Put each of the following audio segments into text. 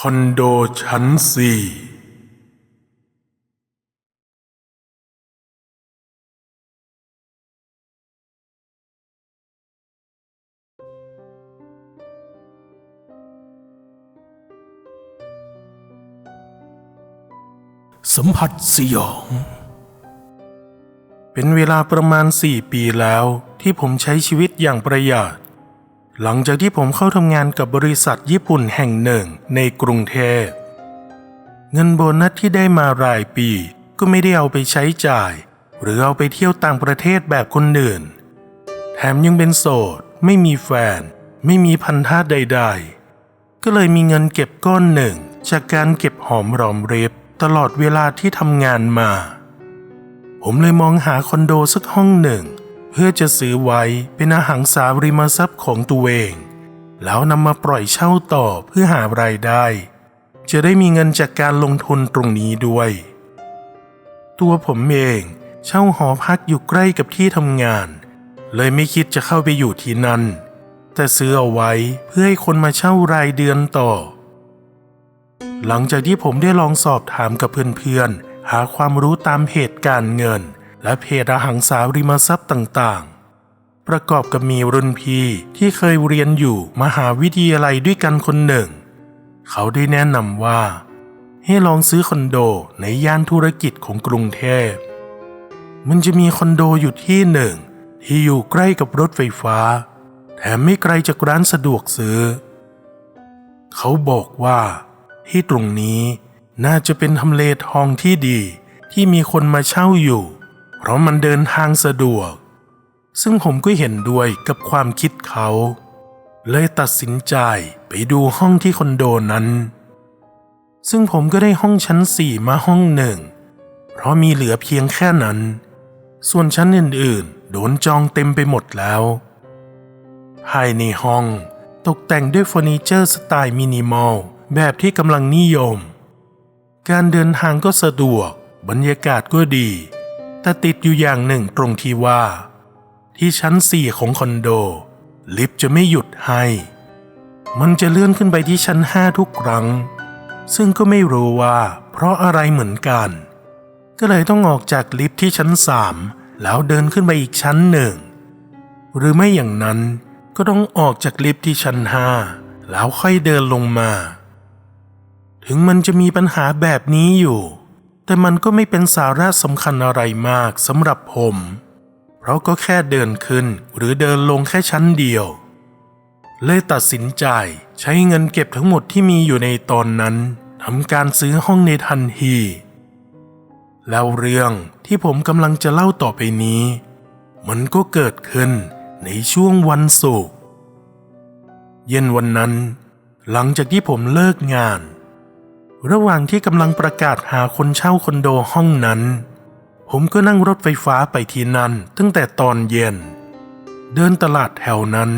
คอนโดชั้นสี่สัมผัสสยอง เป็นเวลาประมาณสี่ปีแล้วที่ผมใช้ชีวิตอย่างประหยัด หลังจากที่ผมเข้าทำงานกับบริษัทญี่ปุ่นแห่งหนึ่งในกรุงเทพ เงินโบนัสที่ได้มารายปีก็ไม่ได้เอาไปใช้จ่าย หรือเอาไปเที่ยวต่างประเทศแบบคนอื่น แถมยังเป็นโสด ไม่มีแฟน ไม่มีพันธะใด ๆ ก็เลยมีเงินเก็บก้อนหนึ่ง จากการเก็บหอมรอมริบตลอดเวลาที่ทำงานมา ผมเลยมองหาคอนโดสักห้องหนึ่ง เพื่อจะซื้อไว้เป็นอาหารสาริมทรัพย์ของตัวเอง แล้วนำมาปล่อยเช่าต่อเพื่อหารายได้ จะได้มีเงินจากการลงทุนตรงนี้ด้วย ตัวผมเองเช่าหอพักอยู่ใกล้กับที่ทำงาน เลยไม่คิดจะเข้าไปอยู่ที่นั่น แต่ซื้อเอาไว้เพื่อให้คนมาเช่ารายเดือนต่อ หลังจากที่ผมได้ลองสอบถามกับเพื่อนๆหาความรู้ตามเพจการเงิน และเพจอหังสาริมทรัพย์ต่างๆ ประกอบกับมีรุ่นพี่ที่เคยเรียนอยู่มหาวิทยาลัยด้วยกันคนหนึ่ง เขาได้แนะนำว่า ให้ลองซื้อคอนโดในย่านธุรกิจของกรุงเทพ มันจะมีคอนโดอยู่ที่หนึ่ง ที่อยู่ใกล้กับรถไฟฟ้า แถมไม่ไกลจากร้านสะดวกซื้อ เขาบอกว่า ที่ตรงนี้น่าจะเป็นทำเลทองที่ดีที่มีคนมาเช่าอยู่ เพราะมันเดินทางสะดวก ซึ่งผมก็เห็นด้วยกับความคิดเขา เลยตัดสินใจไปดูห้องที่คอนโดนั้น ซึ่งผมก็ได้ห้องชั้นสี่มาห้องหนึ่ง เพราะมีเหลือเพียงแค่นั้น ส่วนชั้นอื่นๆ โดนจองเต็มไปหมดแล้ว ภายในห้องตกแต่งด้วยเฟอร์นิเจอร์สไตล์มินิมอลแบบที่กำลังนิยม การเดินทางก็สะดวก บรรยากาศก็ดี แต่ติดอยู่อย่างหนึ่งตรงที่ว่า ที่ชั้นสี่ของคอนโด ลิฟต์จะไม่หยุดให้ มันจะเลื่อนขึ้นไปที่ชั้นห้าทุกครั้ง ซึ่งก็ไม่รู้ว่าเพราะอะไรเหมือนกัน ก็เลยต้องออกจากลิฟต์ที่ชั้นสามแล้วเดินขึ้นไปอีกชั้นหนึ่ง หรือไม่อย่างนั้นก็ต้องออกจากลิฟต์ที่ชั้นห้าแล้วค่อยเดินลงมา ถึงมันจะมีปัญหาแบบนี้อยู่ แต่มันก็ไม่เป็นสาระสำคัญอะไรมากสำหรับผม เพราะก็แค่เดินขึ้นหรือเดินลงแค่ชั้นเดียว เลยตัดสินใจใช้เงินเก็บทั้งหมดที่มีอยู่ในตอนนั้นทำการซื้อห้องในทันที แล้วเรื่องที่ผมกำลังจะเล่าต่อไปนี้ มันก็เกิดขึ้นในช่วงวันศุกร์เย็นวันนั้น หลังจากที่ผมเลิกงาน ระหว่างที่กำลังประกาศหาคนเช่าคอนโดห้องนั้น ผมก็นั่งรถไฟฟ้าไปที่นั่นตั้งแต่ตอนเย็น เดินตลาดแถวนั้น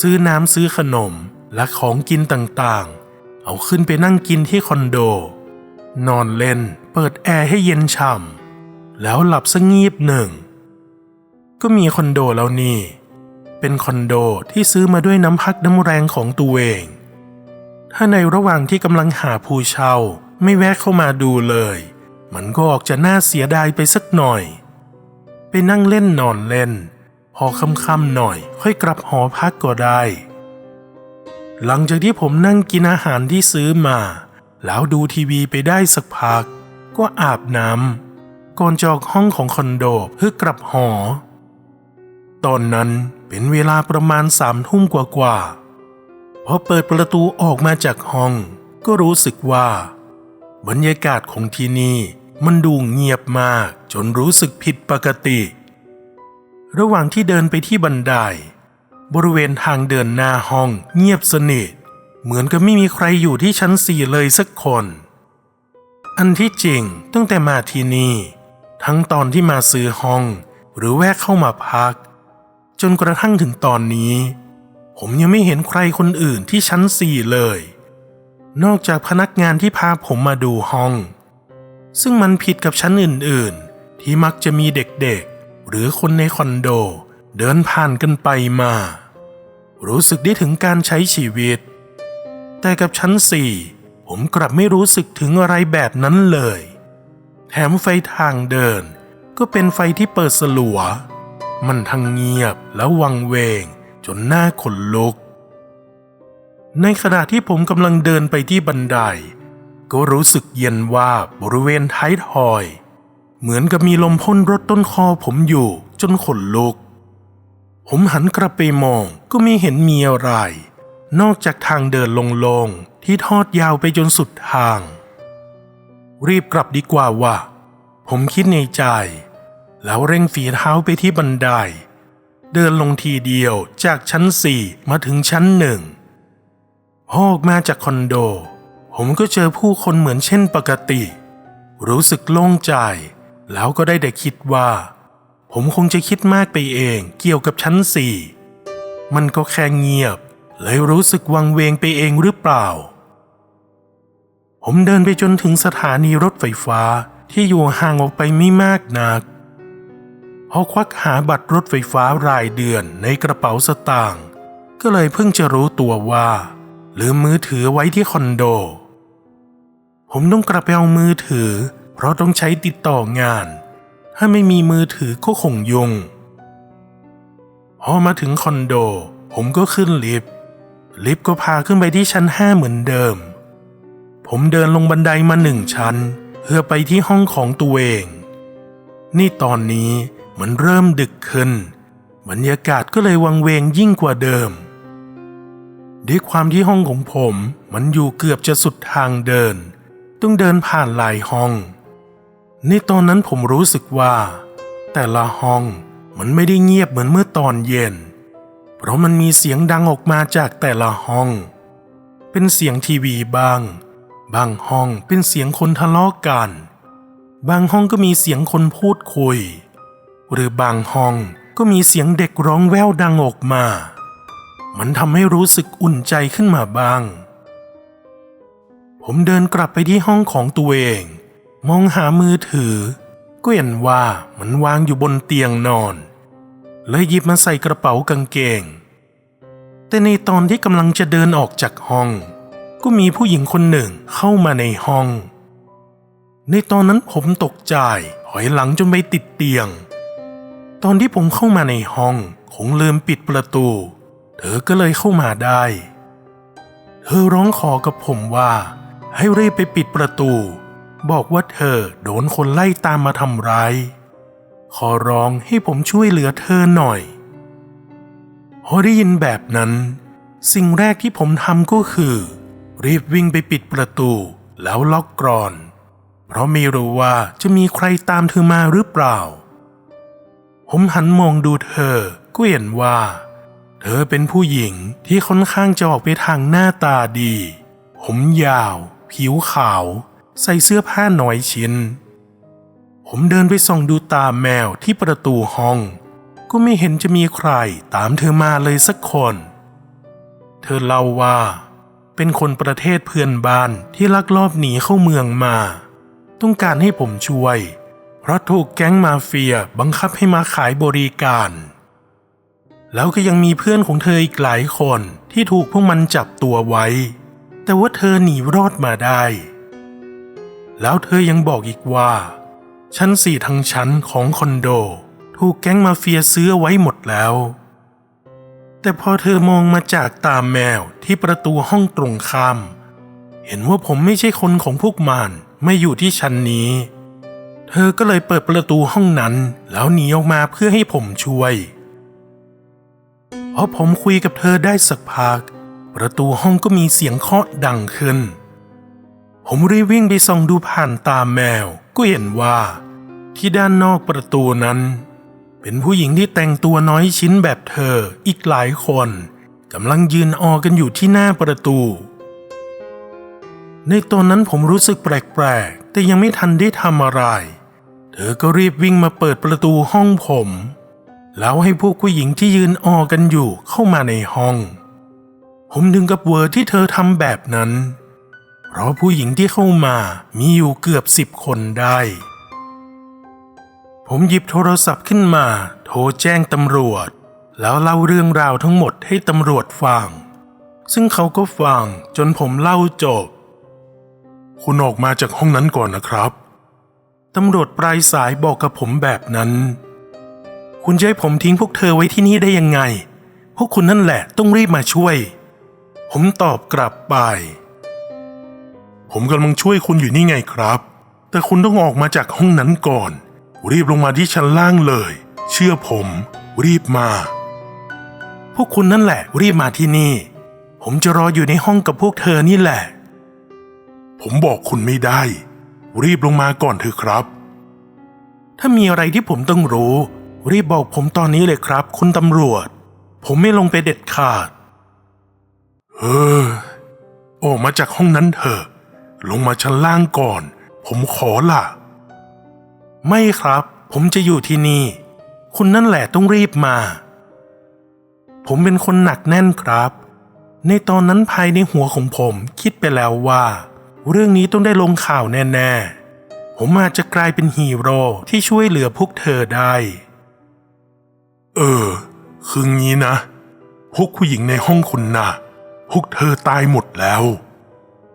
ซื้อน้ำซื้อขนมและของกินต่างๆ เอาขึ้นไปนั่งกินที่คอนโด นอนเล่นเปิดแอร์ให้เย็นฉ่ำแล้วหลับสงีบหนึ่ง ก็มีคอนโดแล้วนี่ เป็นคอนโดที่ซื้อมาด้วยน้ำพักน้ำแรงของตัวเอง ถ้าในระหว่างที่กำลังหาผู้เช่าไม่แวะเข้ามาดูเลย มันก็ออกจะน่าเสียดายไปสักหน่อย ไปนั่งเล่นนอนเล่น พอค่ำๆหน่อย ค่อยกลับหอพักก็ได้ หลังจากที่ผมนั่งกินอาหารที่ซื้อมา แล้วดูทีวีไปได้สักพัก ก็อาบน้ำก่อนจออกห้องของคอนโดเพื่อกลับหอ ตอนนั้นเป็นเวลาประมาณสามทุ่มกว่าๆ พอเปิดประตูออกมาจากห้อง ก็รู้สึกว่า บรรยากาศของที่นี่มันดูเงียบมากจนรู้สึกผิดปกติ ระหว่างที่เดินไปที่บันได บริเวณทางเดินหน้าห้องเงียบสนิท เหมือนกับไม่มีใครอยู่ที่ชั้นสี่เลยสักคน อันที่จริงตั้งแต่มาที่นี่ ทั้งตอนที่มาซื้อห้อง หรือแวะเข้ามาพัก จนกระทั่งถึงตอนนี้ ผมยังไม่เห็นใครคนอื่นที่ชั้นสี่เลย นอกจากพนักงานที่พาผมมาดูห้อง ซึ่งมันผิดกับชั้นอื่นๆ ที่มักจะมีเด็กๆ หรือคนในคอนโด เดินผ่านกันไปมา รู้สึกได้ถึงการใช้ชีวิต แต่กับชั้นสี่ผมกลับไม่รู้สึกถึงอะไรแบบนั้นเลย แถมไฟทางเดิน ก็เป็นไฟที่เปิดสลัว มันทั้งเงียบและวังเวง จนหน้าขนลุก ในขณะที่ผมกำลังเดินไปที่บันได ก็รู้สึกเย็นว่าบริเวณท้ายทอย เหมือนกับมีลมพ่นรถต้นคอผมอยู่จนขนลุก ผมหันกลับไปมองก็ไม่เห็นมีอะไร นอกจากทางเดินลงๆที่ทอดยาวไปจนสุดทาง รีบกลับดีกว่าว่ะผมคิดในใจ แล้วเร่งฝีเท้าไปที่บันได เดินลงทีเดียวจากชั้นสี่มาถึงชั้นหนึ่งพอออกมาจากคอนโด ผมก็เจอผู้คนเหมือนเช่นปกติ รู้สึกโล่งใจ แล้วก็ได้แต่คิดว่า ผมคงจะคิดมากไปเองเกี่ยวกับชั้นสี่มันก็แค่เงียบ เลยรู้สึกวังเวงไปเองหรือเปล่า ผมเดินไปจนถึงสถานีรถไฟฟ้าที่อยู่ห่างออกไปไม่มากนัก พอควักหาบัตรรถไฟฟ้ารายเดือนในกระเป๋าสตางค์ก็เลยเพิ่งจะรู้ตัวว่าลืมมือถือไว้ที่คอนโด ผมต้องกลับไปเอามือถือ เพราะต้องใช้ติดต่องาน ถ้าไม่มีมือถือก็คงยุ่งพอมาถึงคอนโด ผมก็ขึ้นลิฟต์ลิฟต์ก็พาขึ้นไปที่ชั้นห้าเหมือนเดิม ผมเดินลงบันไดมาหนึ่งชั้น เพื่อไปที่ห้องของตัวเอง นี่ตอนนี้ มันเริ่มดึกขึ้น บรรยากาศก็เลยวังเวงยิ่งกว่าเดิม ด้วยความที่ห้องของผมมันอยู่เกือบจะสุดทางเดิน ต้องเดินผ่านหลายห้อง ในตอนนั้นผมรู้สึกว่า แต่ละห้องมันไม่ได้เงียบเหมือนเมื่อตอนเย็น เพราะมันมีเสียงดังออกมาจากแต่ละห้อง เป็นเสียงทีวีบ้าง บางห้องเป็นเสียงคนทะเลาะกัน บางห้องก็มีเสียงคนพูดคุย หรือบางห้องก็มีเสียงเด็กร้องแววดังออกมา มันทำให้รู้สึกอุ่นใจขึ้นมาบ้าง ผมเดินกลับไปที่ห้องของตัวเอง มองหามือถือ ก็เห็นว่ามันวางอยู่บนเตียงนอน เลยหยิบมาใส่กระเป๋ากางเกง แต่ในตอนที่กำลังจะเดินออกจากห้อง ก็มีผู้หญิงคนหนึ่งเข้ามาในห้อง ในตอนนั้นผมตกใจถอยหลังจนไปติดเตียง ตอนที่ผมเข้ามาในห้องคงลืมปิดประตู เธอก็เลยเข้ามาได้ เธอร้องขอกับผมว่า ให้รีบไปปิดประตู บอกว่าเธอโดนคนไล่ตามมาทำร้าย ขอร้องให้ผมช่วยเหลือเธอหน่อยพอได้ยินแบบนั้น สิ่งแรกที่ผมทำก็คือ รีบวิ่งไปปิดประตูแล้วล็อกกรอน เพราะไม่รู้ว่าจะมีใครตามเธอมาหรือเปล่า ผมหันมองดูเธอก็เห็นว่า เธอเป็นผู้หญิงที่ค่อนข้างจะออกไปทางหน้าตาดี ผมยาว ผิวขาว ใส่เสื้อผ้าน้อยชิ้น ผมเดินไปส่องดูตาแมวที่ประตูห้อง ก็ไม่เห็นจะมีใครตามเธอมาเลยสักคน เธอเล่าว่า เป็นคนประเทศเพื่อนบ้านที่ลักลอบหนีเข้าเมืองมา ต้องการให้ผมช่วย ราะถูกแก๊งมาเฟียบังคับให้มาขายบริการ แล้วก็ยังมีเพื่อนของเธออีกหลายคนที่ถูกพวกมันจับตัวไว้ แต่ว่าเธอหนีรอดมาได้ แล้วเธอยังบอกอีกว่า ชั้นสี่ทั้งชั้นของคอนโด ถูกแก๊งมาเฟียซื้อไว้หมดแล้ว แต่พอเธอมองมาจากตาแมวที่ประตูห้องตรงข้าม เห็นว่าผมไม่ใช่คนของพวกมันไม่อยู่ที่ชั้นนี้ เธอก็เลยเปิดประตูห้องนั้น แล้วหนีออกมาเพื่อให้ผมช่วยพอผมคุยกับเธอได้สักพัก ประตูห้องก็มีเสียงเคาะดังขึ้น ผมรีบวิ่งไปส่องดูผ่านตาแมว ก็เห็นว่า ที่ด้านนอกประตูนั้น เป็นผู้หญิงที่แต่งตัวน้อยชิ้นแบบเธออีกหลายคนกำลังยืนออกันอยู่ที่หน้าประตู ในตอนนั้นผมรู้สึกแปลกๆ แต่ยังไม่ทันได้ทำอะไร เธอก็รีบวิ่งมาเปิดประตูห้องผม แล้วให้พวกผู้หญิงที่ยืนออกันอยู่เข้ามาในห้อง ผมดึงกับเวอร์ที่เธอทำแบบนั้น เพราะผู้หญิงที่เข้ามามีอยู่เกือบสิบคนได้ ผมหยิบโทรศัพท์ขึ้นมา โทรแจ้งตำรวจ แล้วเล่าเรื่องราวทั้งหมดให้ตำรวจฟัง ซึ่งเขาก็ฟังจนผมเล่าจบ คุณออกมาจากห้องนั้นก่อนนะครับ ตำรวจปลายสายบอกกับผมแบบนั้น คุณจะให้ผมทิ้งพวกเธอไว้ที่นี่ได้ยังไง พวกคุณนั่นแหละต้องรีบมาช่วย ผมตอบกลับไป ผมกำลังช่วยคุณอยู่นี่ไงครับ แต่คุณต้องออกมาจากห้องนั้นก่อน รีบลงมาที่ชั้นล่างเลย เชื่อผม รีบมา พวกคุณนั่นแหละ รีบมาที่นี่ ผมจะรออยู่ในห้องกับพวกเธอนี่แหละ ผมบอกคุณไม่ได้ รีบลงมาก่อนเถอะครับ ถ้ามีอะไรที่ผมต้องรู้ รีบบอกผมตอนนี้เลยครับ คุณตำรวจ ผมไม่ลงไปเด็ดขาดเฮ้อออกมาจากห้องนั้นเถอะ ลงมาชั้นล่างก่อน ผมขอล่ะ ไม่ครับ ผมจะอยู่ที่นี่ คุณนั่นแหละต้องรีบมา ผมเป็นคนหนักแน่นครับ ในตอนนั้นภายในหัวของผมคิดไปแล้วว่า เรื่องนี้ต้องได้ลงข่าวแน่ๆ ผมอาจจะกลายเป็นฮีโร่ที่ช่วยเหลือพวกเธอได้ เออ คืองี้นะ พวกผู้หญิงในห้องคุณนะ่ะ พวกเธอตายหมดแล้ว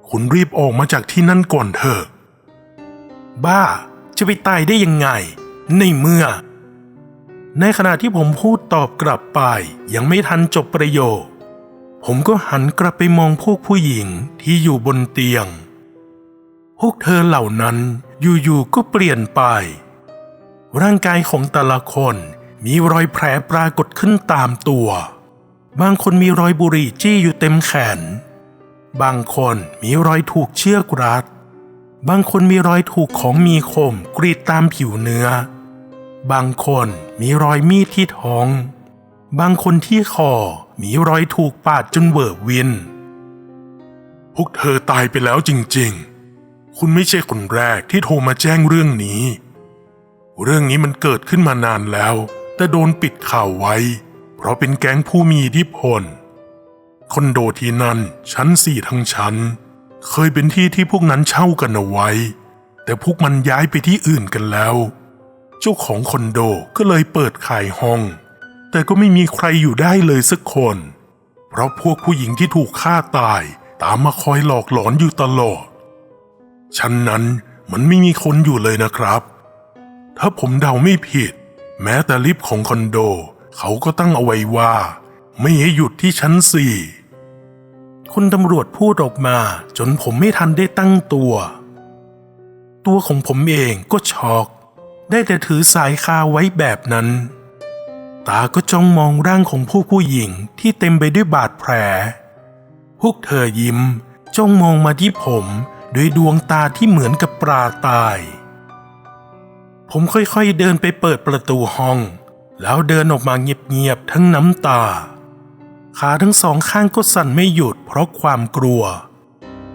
คุณรีบออกมาจากที่นั่นก่อนเถอะ บ้า จะไปตายได้ยังไง ในเมื่อ ในขณะที่ผมพูดตอบกลับไป ยังไม่ทันจบประโยคผมก็หันกลับไปมองพวกผู้หญิงที่อยู่บนเตียง พวกเธอเหล่านั้นอยู่ๆก็เปลี่ยนไป ร่างกายของแต่ละคนมีรอยแผลปรากฏขึ้นตามตัว บางคนมีรอยบุหรี่จี้อยู่เต็มแขน บางคนมีรอยถูกเชือกรัด บางคนมีรอยถูกของมีคมกรีดตามผิวเนื้อ บางคนมีรอยมีดที่ท้อง บางคนที่คอมีรอยถูกปาดจนเวิร์วิน พวกเธอตายไปแล้วจริง ๆ คุณไม่ใช่คนแรกที่โทรมาแจ้งเรื่องนี้ เรื่องนี้มันเกิดขึ้นมานานแล้ว แต่โดนปิดข่าวไว้ เพราะเป็นแก๊งผู้มีอิทธิพลคอนโดที่นั่นชั้นสี่ทั้งชั้น เคยเป็นที่ที่พวกนั้นเช่ากันเอาไว้ แต่พวกมันย้ายไปที่อื่นกันแล้ว เจ้าของคอนโดก็เลยเปิดขายห้อง แต่ก็ไม่มีใครอยู่ได้เลยสักคน เพราะพวกผู้หญิงที่ถูกฆ่าตายตามมาคอยหลอกหลอนอยู่ตลอด ชั้นนั้นมันไม่มีคนอยู่เลยนะครับ ถ้าผมเดาไม่ผิด แม้แต่ลิฟต์ของคอนโด เขาก็ตั้งเอาไว้ว่า ไม่ให้หยุดที่ชั้นสี่คุณตำรวจพูดออกมาจนผมไม่ทันได้ตั้งตัว ตัวของผมเองก็ช็อกได้แต่ถือสายคาไว้แบบนั้น ตาก็จ้องมองร่างของผู้ผู้หญิงที่เต็มไปด้วยบาดแผล พวกเธอยิ้มจ้องมองมาที่ผม ด้วยดวงตาที่เหมือนกับปลาตาย ผมค่อยๆเดินไปเปิดประตูห้อง แล้วเดินออกมาเงียบๆทั้งน้ำตา ขาทั้งสองข้างก็สั่นไม่หยุดเพราะความกลัว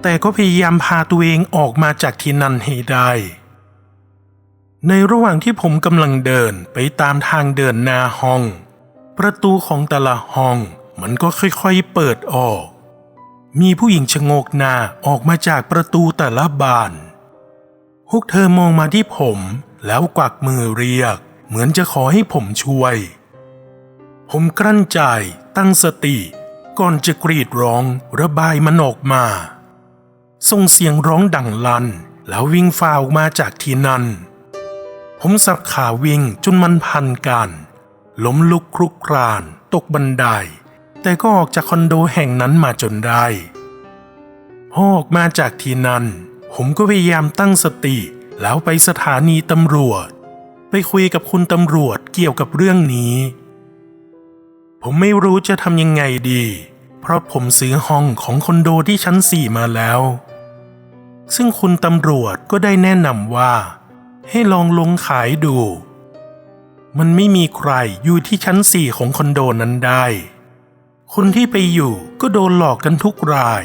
แต่ก็พยายามพาตัวเองออกมาจากที่นั่นให้ได้ ในระหว่างที่ผมกำลังเดินไปตามทางเดินหน้าห้อง ประตูของแต่ละห้องมันก็ค่อยๆเปิดออก มีผู้หญิงชะโงกหน้าออกมาจากประตูแต่ละบาน พวกเธอมองมาที่ผมแล้วกวักมือเรียก เหมือนจะขอให้ผมช่วย ผมกลั้นใจตั้งสติ ก่อนจะกรีดร้องระบายมันออกมา ส่งเสียงร้องดังลัน แล้ววิ่งฝ่าออกมาจากที่นั่น ผมสับขาวิ่งจนมันพันกัน ล้มลุกคลุกคราน ตกบันได แต่ก็ออกจากคอนโดแห่งนั้นมาจนได้พอออกมาจากที่นั่น ผมก็พยายามตั้งสติ แล้วไปสถานีตำรวจ ไปคุยกับคุณตำรวจเกี่ยวกับเรื่องนี้ ผมไม่รู้จะทำยังไงดี เพราะผมซื้อห้องของคอนโดที่ชั้นสี่มาแล้ว ซึ่งคุณตำรวจก็ได้แนะนำว่า ให้ลองลงขายดู มันไม่มีใครอยู่ที่ชั้นสี่ของคอนโดนั้นได้ คนที่ไปอยู่ก็โดนหลอกกันทุกราย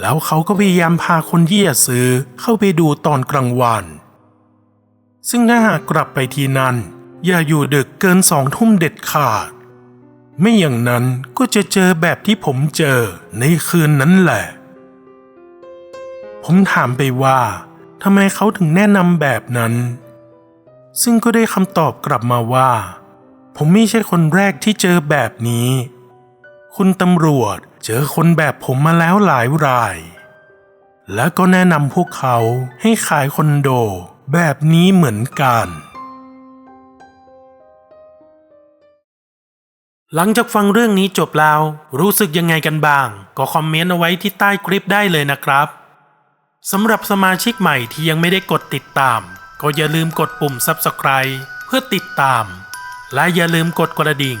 แล้วเขาก็พยายามพาคนที่จะซื้อเข้าไปดูตอนกลางวัน ซึ่งถ้าหากกลับไปทีนั่นอย่าอยู่ดึกเกินสองทุ่มเด็ดขาด ไม่อย่างนั้นก็จะเจอแบบที่ผมเจอในคืนนั้นแหละ ผมถามไปว่าทำไมเขาถึงแนะนำแบบนั้น ซึ่งก็ได้คำตอบกลับมาว่า ผมไม่ใช่คนแรกที่เจอแบบนี้ คุณตำรวจเจอคนแบบผมมาแล้วหลายราย และก็แนะนำพวกเขาให้ขายคอนโดแบบนี้เหมือนกัน หลังจากฟังเรื่องนี้จบแล้ว รู้สึกยังไงกันบ้าง ก็คอมเมนต์เอาไว้ที่ใต้คลิปได้เลยนะครับสำหรับสมาชิกใหม่ที่ยังไม่ได้กดติดตาม ก็อย่าลืมกดปุ่ม Subscribe เพื่อติดตาม และอย่าลืมกดกระดิ่ง